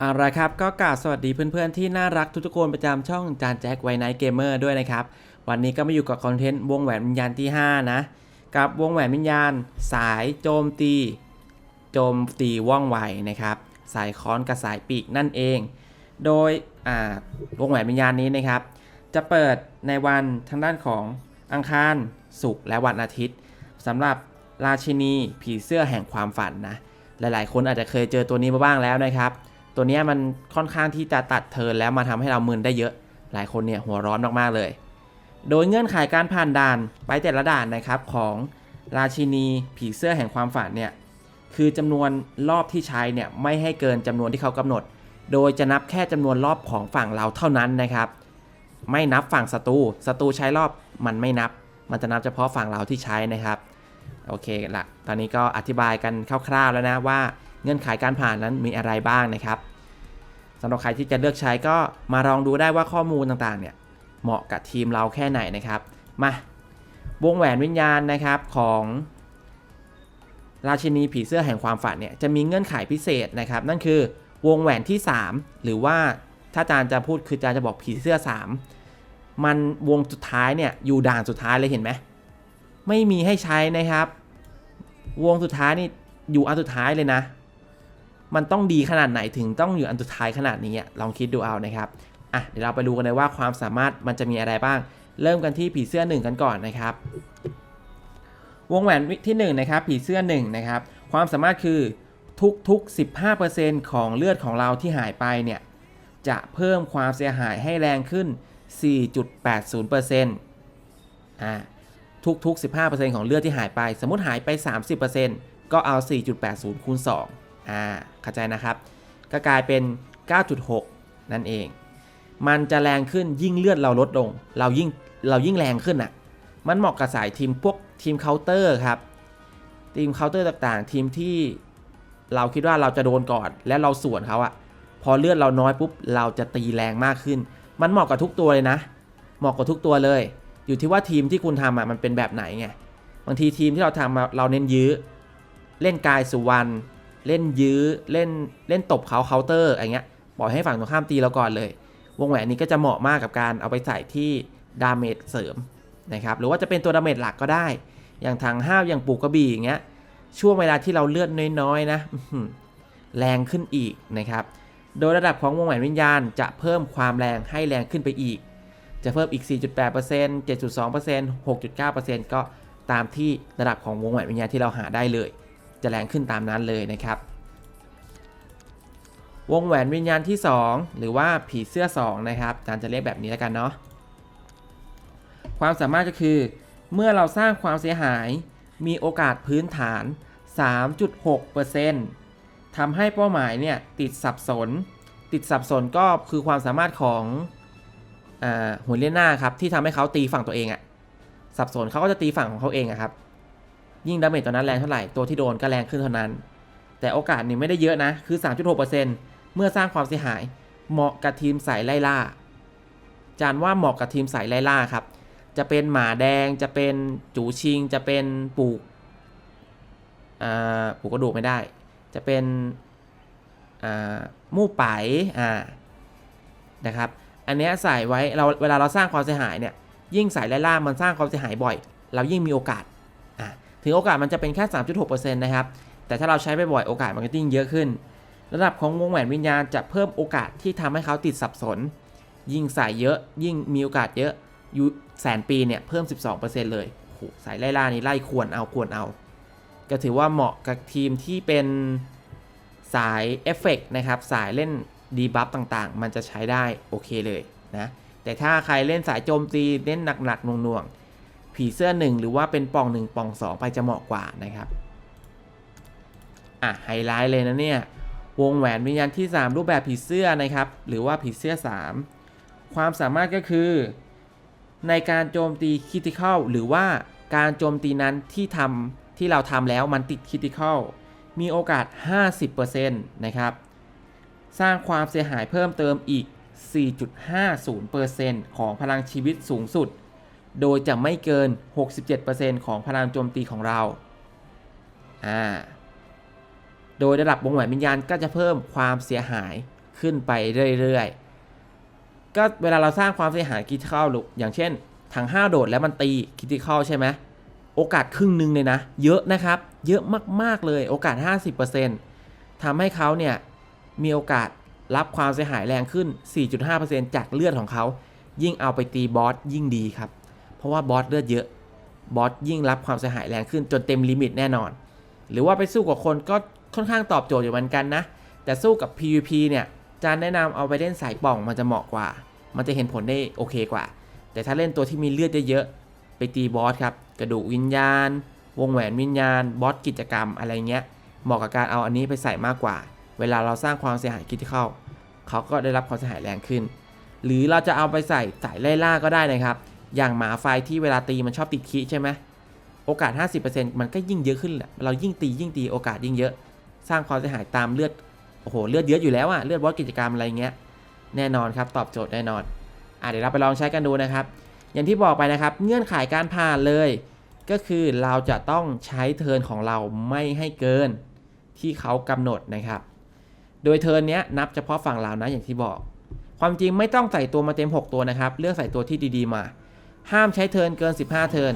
เอาละครับก็กล่าวสวัสดีเพื่อนๆที่น่ารักทุกๆคนประจำช่องจานแจ็คไวไนท์เกมเมอร์ด้วยนะครับ วันนี้ก็มาอยู่กับคอนเทนต์วงแหวนวิญญาณที่ 5 นะ กับวงแหวนวิญญาณ สายโจมตี โจมตีว่องไวนะครับ สายค้อนกับสายปีกนั่นเอง โดยวงแหวนวิญญาณนี้นะครับ จะเปิดในวันทางด้านของอังคารศุกร์และวันอาทิตย์สำหรับราชินีผีเสื้อแห่งความฝันนะหลายๆ คนอาจจะเคยเจอตัวนี้มาบ้างแล้วนะครับ ตัวนี้มันค่อนข้างที่จะตัดเทินแล้วมาทำให้เรามึนได้เยอะ หลายคนเนี่ยหัวร้อนมากๆเลย โดยเงื่อนไขการผ่านด่านไปแต่ละด่านนะครับของราชินีผีเสื้อแห่งความฝันเนี่ยคือจำนวนรอบที่ใช้เนี่ยไม่ให้เกินจำนวนที่เขากำหนด โดยจะนับแค่จำนวนรอบของฝั่งเราเท่านั้นนะครับ ไม่นับฝั่งศัตรูศัตรูใช้รอบมันไม่นับ มันจะนับเฉพาะฝั่งเราที่ใช้นะครับ โอเคละตอนนี้ก็อธิบายกันคร่าวๆแล้วนะว่า เงื่อนไขการผ่านนั้นมีอะไรบ้างนะครับสำหรับใครที่จะเลือกใช้ก็มาลองดูได้ว่าข้อมูลต่างๆเนี่ยเหมาะกับทีมเราแค่ไหนนะครับ มาวงแหวนวิญญาณนะครับของราชินีผีเสื้อแห่งความฝันเนี่ยจะมีเงื่อนไขพิเศษนะครับ นั่นคือวงแหวนที่ 3 หรือว่าถ้าอาจารย์จะพูดคืออาจารย์จะบอกผีเสื้อ 3 มันวงสุดท้ายเนี่ยอยู่ด่านสุดท้ายเลยเห็นไหมไม่มีให้ใช้นะครับ วงสุดท้ายนี่อยู่อันสุดท้ายเลยนะ มันต้องดีขนาดไหนถึงต้องอยู่อันสุดท้ายขนาดนี้ลองคิดดูเอานะครับอะเดี๋ยวเราไปดูกันเลยว่าความสามารถมันจะมีอะไรบ้าง เริ่มกันที่ผีเสื้อหนึ่งกันก่อนนะครับ วงแหวนที่1นะครับผีเสื้อ1นะครับความสามารถคือทุกๆ 15%ของเลือดของเราที่หายไปเนี่ยจะเพิ่มความเสียหายให้แรงขึ้น 4.80%อ่าทุกๆ 15%ของเลือดที่หายไป สมมติหายไป 30%ก็เอา 4.80คูณ2 อ่าเข้าใจนะครับ ก็กลายเป็น 9.6 นั่นเอง มันจะแรงขึ้นยิ่งเลือดเราลดลง เรายิ่งเรายิ่งแรงขึ้นอะ มันเหมาะกับสายทีมพวกทีมเคาน์เตอร์ครับ ทีมเคาน์เตอร์ต่างๆ ทีมที่เราคิดว่าเราจะโดนก่อนแล้วเราสวนเขาอะพอเลือดเราน้อยปุ๊บเราจะตีแรงมากขึ้น มันเหมาะกับทุกตัวเลยนะ เหมาะกับทุกตัวเลย อยู่ที่ว่าทีมที่คุณทำอะมันเป็นแบบไหนไงบางทีทีมที่เราทำมาเราเน้นยื้อ เล่นกายสุวรรณ เล่นยื้อเล่นเล่นตบเขาเคาน์เตอร์อะไรเงี้ยปล่อยให้ฝั่งตรงข้ามตีเราก่อนเลย วงแหวนนี้ก็จะเหมาะมากกับการเอาไปใส่ที่ดาเมจเสริมนะครับหรือว่าจะเป็นตัวดาเมจหลักก็ได้ อย่างทางห้าวอย่างปูกระบี่อย่างเงี้ยช่วงเวลาที่เราเลือดน้อยๆนะแรงขึ้นอีกนะครับ โดยระดับของวงแหวนวิญญาณจะเพิ่มความแรงให้แรงขึ้นไปอีก จะเพิ่มอีก 4.8% 7.2% 6.9%ก็ตามที่ระดับของวงแหวนวิญญาณที่เราหาได้เลย จะแรงขึ้นตามนั้นเลยนะครับ วงแหวนวิญญาณที่ 2 หรือว่าผีเสื้อ 2 นะครับอาจารย์จะเรียกแบบนี้แล้วกันเนาะความสามารถก็คือ เมื่อเราสร้างความเสียหายมีโอกาสพื้นฐาน 3.6%ทำให้เป้าหมายเนี่ยติดสับสน ติดสับสนก็คือความสามารถของอ่าหัวเลียนหน้าครับที่ทำให้เขาตีฝั่งตัวเองอะสับสนเขาก็จะตีฝั่งของเขาเองอะครับ ยิ่งดาเมจตัวนั้นแรงเท่าไหร่ตัวที่โดนก็แรงขึ้นเท่านั้น แต่โอกาสนี่ไม่ได้เยอะนะ คือ 3.6%เมื่อสร้างความเสียหาย เหมาะกับทีมสายไล่ล่า จานว่าเหมาะกับทีมสายไล่ล่าครับ จะเป็นหมาแดงจะเป็นจูชิง จะเป็นปลูกปลูกกระดูกไม่ได้ จะเป็นมู่ไปอ่านะครับ อันนี้ใส่ไว้เราเวลาเราสร้างความเสียหายเนี่ยยิ่งใส่ไล่ล่ามันสร้างความเสียหายบ่อย เรายิ่งมีโอกาส ถึงโอกาสมันจะเป็นแค่ 3.6%นะครับ แต่ถ้าเราใช้ไปบ่อยโอกาสมันก็ยิ่งเยอะขึ้น ระดับของวงแหวนวิญญาณจะเพิ่มโอกาสที่ทำให้เขาติดสับสน ยิ่งใส่เยอะ ยิ่งมีโอกาสเยอะอยู่แสนปีเนี่ยเพิ่ม 12%เลยโหใส่ไล่ล่านี่ไล่ควรเอาควรเอา ก็ถือว่าเหมาะกับทีมที่เป็นสายเอฟเฟกต์นะครับ สายเล่นดีบัฟต่างๆ มันจะใช้ได้โอเคเลยนะ แต่ถ้าใครเล่นสายโจมตีเล่นหนักๆหน่วงๆ ผีเสื้อ 1 หรือว่าเป็นปอง 1ปอง 2 ไปจะเหมาะกว่านะครับอะไฮไลท์เลยนะเนี่ยวงแหวนวิญญาณที่ 3 รูปแบบผีเสื้อนะครับ หรือว่าผีเสื้อ 3 ความสามารถก็คือ ในการโจมตีคิติคอลหรือว่าการโจมตีนั้นที่ทำที่เราทำแล้วมันติดคิติคอลมีโอกาส 50%นะครับ สร้างความเสียหายเพิ่มเติมอีก 4.50%ของพลังชีวิตสูงสุด โดยจะไม่เกิน 67%ของพลังโจมตีของเรา อ่า โดยระดับวงแหวนวิญญาณก็จะเพิ่มความเสียหายขึ้นไปเรื่อยๆ ก็เวลาเราสร้างความเสียหายคิดเข้าลูกอย่างเช่นถังห้าโดดแล้วมันตีคิดเข้าใช่ไหม โอกาสครึ่งหนึ่งเลยนะ เยอะนะครับ เยอะมากๆเลย โอกาส 50%ทำให้เขาเนี่ยมีโอกาสรับความเสียหายแรงขึ้น 4.5%จากเลือดของเขา ยิ่งเอาไปตีบอสยิ่งดีครับ ราะว่าบอสเลือดเยอะ บอสยิ่งรับความเสียหายแรงขึ้นจนเต็มลิมิตแน่นอน หรือว่าไปสู้กับคนก็ค่อนข้างตอบโจทย์อยู่เหมือนกันนะ แต่สู้กับ PVP เนี่ยจานแนะนำเอาไปเล่นสายป่องมันจะเหมาะกว่า มันจะเห็นผลได้โอเคกว่า แต่ถ้าเล่นตัวที่มีเลือดเยอะๆไปตีบอสครับ กระดูกวิญญาณ วงแหวนวิญญาณ บอสกิจกรรมอะไรเงี้ย เหมาะกับการเอาอันนี้ไปใส่มากกว่า เวลาเราสร้างความเสียหายคิดเข้า เขาก็ได้รับความเสียหายแรงขึ้น หรือเราจะเอาไปใส่สายไล่ล่าก็ได้นะครับ อย่างหมาไฟที่เวลาตีมันชอบติดคีใช่ไหมโอกาส 50%มันก็ยิ่งเยอะขึ้นแหละเรายิ่งตียิ่งตีโอกาสยิ่งเยอะ สร้างความเสียหายตามเลือดโอ้โหเลือดเยอะอยู่แล้วอะเลือดบอสกิจกรรมอะไรเงี้ยแน่นอนครับตอบโจทย์แน่นอนอะเดี๋ยวเราไปลองใช้กันดูนะครับ อย่างที่บอกไปนะครับ เงื่อนไขการผ่านเลย ก็คือเราจะต้องใช้เทิร์นของเราไม่ให้เกินที่เขากำหนดนะครับ โดยเทิร์นเนี้ยนับเฉพาะฝั่งเรานะอย่างที่บอก ความจริงไม่ต้องใส่ตัวมาเต็ม 6 ตัวนะครับ เลือกใส่ตัวที่ดีๆมา ห้ามใช้เทินเกิน 15 เทิน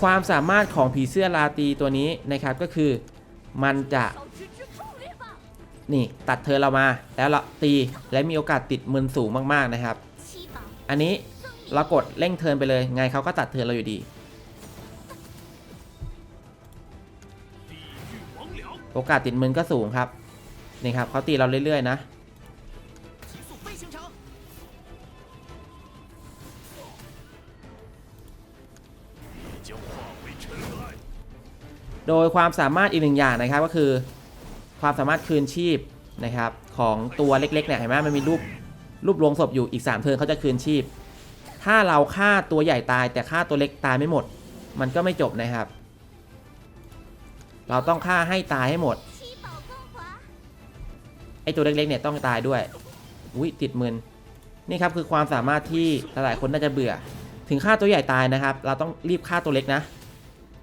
ความสามารถของผีเสื้อลาตีตัวนี้นะครับก็คือ มันจะนี่ตัดเทินเรามาแล้วเราตีและมีโอกาสติดมืนสูงมากๆนะครับ อันนี้เรากดเร่งเทินไปเลย ไงเขาก็ตัดเทินเราอยู่ดี โอกาสติดมืนก็สูงครับนี่ครับเขาตีเราเรื่อยๆนะ โดยความสามารถอีกหนึ่งอย่างนะครับก็คือ ความสามารถคืนชีพนะครับของตัวเล็กๆเนี่ยเห็นไหมมันมีรูปรูปลงศพอยู่อีก 3 เทิร์นเขาจะคืนชีพ ถ้าเราฆ่าตัวใหญ่ตาย แต่ฆ่าตัวเล็กตายไม่หมด มันก็ไม่จบนะครับ เราต้องฆ่าให้ตายให้หมดไอตัวเล็กๆเนี่ยต้องตายด้วยอุ้ยติดมืนนี่ครับคือความสามารถที่หลายๆคนน่าจะเบื่อ ถึงฆ่าตัวใหญ่ตายนะครับ เราต้องรีบฆ่าตัวเล็กนะ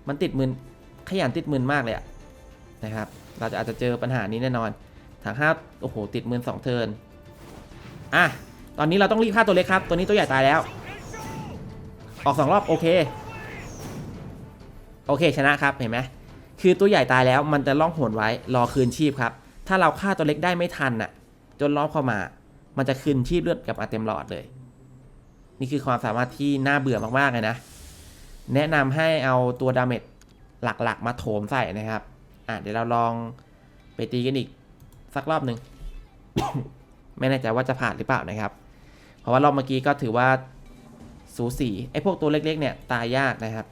มันติดมืน ขยันติดมืนมากเลยะนะครับเราจะอาจจะเจอปัญหานี้แน่นอนถังห้าโอ้โหติดมืนสองเทิร์นอะตอนนี้เราต้องรีบฆ่าตัวเล็กครับ ตัวนี้ตัวใหญ่ตายแล้ว ออกสองรอบโอเค โอเคชนะครับเห็นไหมคือตัวใหญ่ตายแล้วมันจะล่องหนไว้รอคืนชีพครับ ถ้าเราฆ่าตัวเล็กได้ไม่ทันน่ะ จนล้อมเข้ามา มันจะคืนชีพเลือดกลับมาเต็มหลอดเลย นี่คือความสามารถที่น่าเบื่อมากๆเลยนะ แนะนำให้เอาตัวดาเมจ หลักๆ มาโถมใส่นะครับ อะเดี๋ยวเราลองไปตีกันอีกสักรอบหนึ่ง ไม่แน่ใจว่าจะผ่านหรือเปล่านะครับ เพราะว่ารอบเมื่อกี้ก็ถือว่าสูสีไอ้พวกตัวเล็กๆ เนี่ย ตายยากนะครับ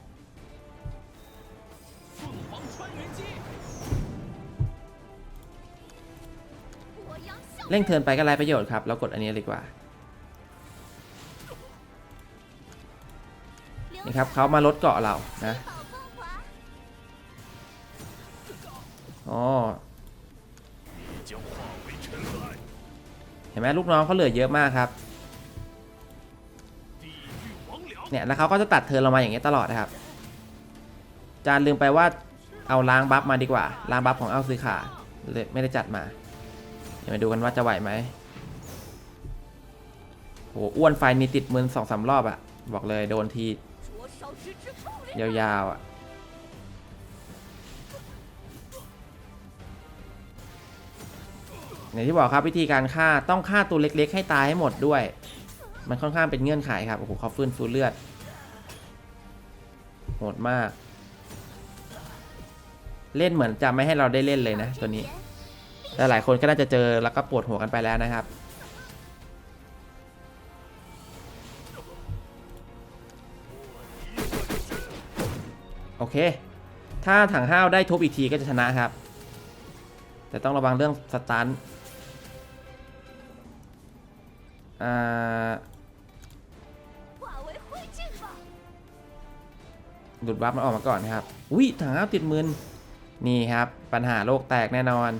เร่งเทินไปก็ไรประโยชน์ครับ เรากดอันนี้เลยดีกว่านี่ครับเขามาลดเกาะเรานะ เห็นไหมลูกน้องเขาเหลือเยอะมากครับเนี่ยแล้วเขาก็จะตัดเธอเรามาอย่างนี้ตลอดนะครับ จานลืมไปว่าเอาล้างบัฟมาดีกว่าล้างบัฟของเอาซื้อขาไม่ได้จัดมา เดี๋ยวมาดูกันว่าจะไหวไหมโหอ้วนไฟนี่ติดมือสองสารอบอะบอกเลยโดนทียาวๆอะ อย่างที่บอกครับวิธีการฆ่าต้องฆ่าตัวเล็ก ๆ ให้ตายให้หมดด้วย มันค่อนข้างเป็นเงื่อนไขครับโอ้โหเขาฟื้นฟูเลือดโหดมาก เล่นเหมือนจะไม่ให้เราได้เล่นเลยนะ ตัวนี้แต่หลายคนก็น่าจะเจอแล้วก็ปวดหัวกันไปแล้วนะครับโอเค ถ้าถังห้าวได้ทุบอีกทีก็จะชนะครับ แต่ต้องระวังเรื่องสตัน เหลุดวับมันออกมาก่อนนะครับ อุ้ยถังอัพติดมืนนี่ครับ ปัญหาโลกแตกแน่นอน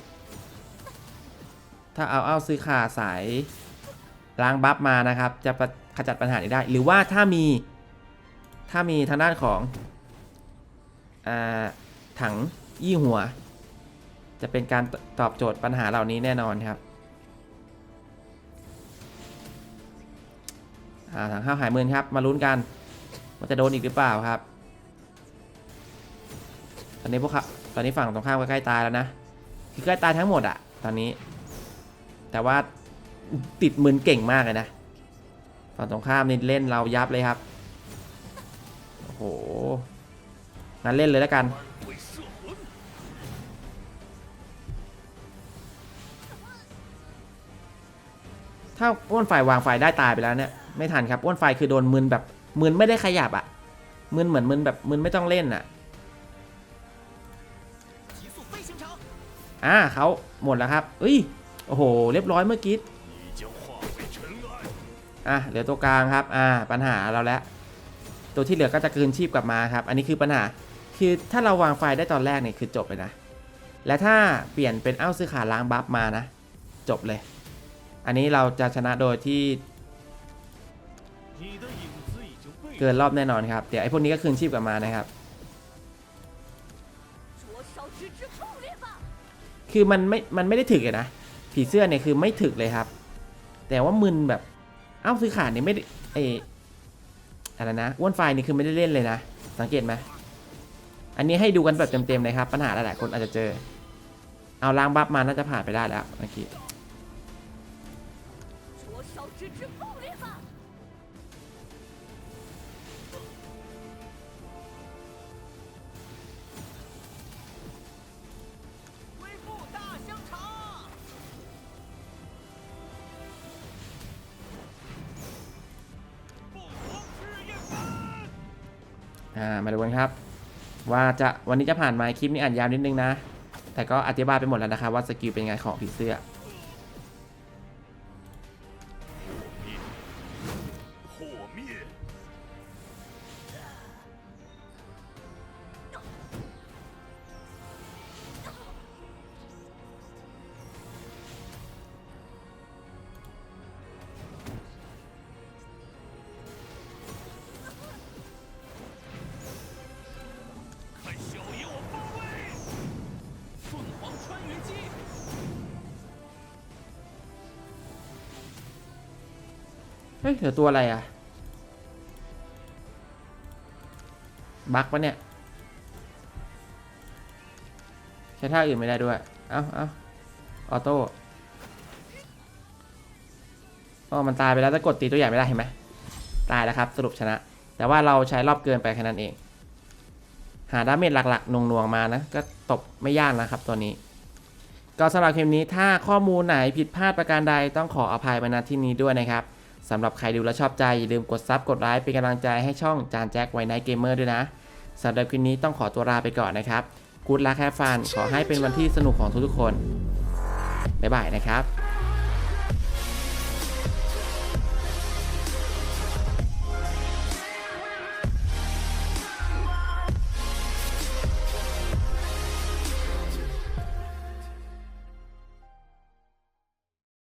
ถ้าเอาเอาซื้อขาสายล้างบัฟมานะครับ จะขจัดปัญหานี้ได้ หรือว่าถ้ามีถ้ามีทางด้านของอถังยี่หัว จะเป็นการตอบโจทย์ปัญหาเหล่านี้แน่นอนครับ อ่าถังข้าวหายมือนครับ มาลุ้นกันมันจะโดนอีกหรือเปล่าครับ ตอนนี้พวกขาตอนนี้ฝั่งตรงข้ามก็ใกล้ตายแล้วนะ คือใกล้ตายทั้งหมดอะตอนนี้ แต่ว่าติดมือเก่งมากเลยนะ ฝั่งตรงข้ามนี่เล่นเรายับเลยครับ โอ้โหงั้นเล่นเลยแล้วกันถ้าอ้วนฝ่ายวางฝ่ายได้ตายไปแล้วเนี่ย ไม่ทันครับอ้วนไฟคือโดนมึนแบบมึนไม่ได้ขยับอะมึนเหมือนมึนแบบมึนไม่ต้องเล่นอะอ่าเขาหมดแล้วครับอุ้ยโอ้โห เรียบร้อยเมื่อกี้อะเหลือตัวกลางครับอ่าปัญหาเราแล้ว ตัวที่เหลือก็จะคืนชีพกลับมาครับ อันนี้คือปัญหาคือถ้าเราวางไฟได้ตอนแรกเนี่ยคือจบเลยนะ และถ้าเปลี่ยนเป็นเอ้าซื้อขาล้างบัฟมานะ จบเลย อันนี้เราจะชนะโดยที่ เกินรอบแน่นอนครับ เดี๋ยวไอ้พวกนี้ก็คืนชีพกลับมานะครับ คือมันไม่ มันไม่ได้ถึกเลยนะ ผีเสื้อเนี่ยคือไม่ถึกเลยครับ แต่ว่ามึนแบบ อ้าวซื้อขาดเนี่ยไม่ได้ออะไรนะอ้วนไฟนี่คือไม่ได้เล่นเลยนะ สังเกตไหมอันนี้ให้ดูกันแบบเต็มๆเลยครับ ปัญหาหลายๆคนอาจจะเจอ เอาล้างบัฟมาน่าจะผ่านไปได้แล้วเมื่อกี้ อ่ามาดูกันครับ ว่าจะวันนี้จะผ่านไหมคลิปนี้อ่านยาวนิดนึงนะ แต่ก็อธิบายไปหมดแล้วนะครับว่าสกิลเป็นไงของผีเสื้อ เฮ้ยเหลือตัวอะไรอะ บักปะเนี่ย ใช้ท่าอื่นไม่ได้ด้วย เอ้าเอ้าออโต้อ๋อมันตายไปแล้วแต่กดตีตัวใหญ่ไม่ได้เห็นไหม ตายแล้วครับ สรุปชนะ แต่ว่าเราใช้รอบเกินไปแค่นั้นเอง หาดาเมจหลักๆหน่วงมานะ ก็ตบไม่ยากนะครับตัวนี้ก็สำหรับคลิปนี้ถ้าข้อมูลไหนผิดพลาดประการใดต้องขออภัยมาณที่นี้ด้วยนะครับ สำหรับใครดูแล้วชอบใจ อย่าลืมกดซับกดไลค์เป็นกำลังใจให้ช่องจานแจ็คไวไนเกมเมอร์ด้วยนะสำหรับคลิปนี้ต้องขอตัวลาไปก่อนนะครับกูดลักแฮฟันขอให้เป็นวันที่สนุกของทุกๆคนบ๊ายบายนะครับ